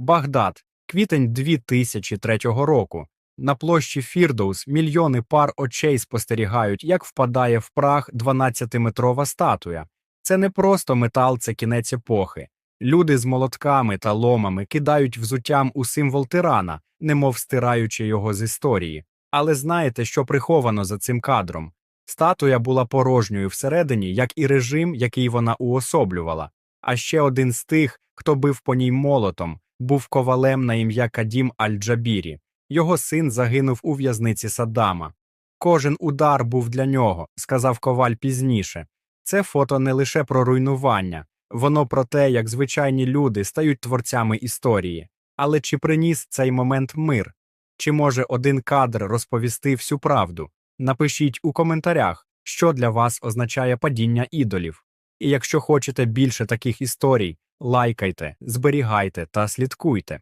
Багдад, квітень 2003 року. На площі Фірдоус мільйони пар очей спостерігають, як впадає в прах 12-метрова статуя. Це не просто метал, це кінець епохи. Люди з молотками та ломами кидають взуттям у символ тирана, немов стираючи його з історії. Але знаєте, що приховано за цим кадром? Статуя була порожньою всередині, як і режим, який вона уособлювала. А ще один з тих, хто бив по ній молотом, був ковалем на ім'я Кадім Аль-Джабірі. Його син загинув у в'язниці Саддама. Кожен удар був для нього, сказав коваль пізніше. Це фото не лише про руйнування, воно про те, як звичайні люди стають творцями історії. Але чи приніс цей момент мир? Чи може один кадр розповісти всю правду? Напишіть у коментарях, що для вас означає падіння ідолів. І якщо хочете більше таких історій, лайкайте, зберігайте та слідкуйте.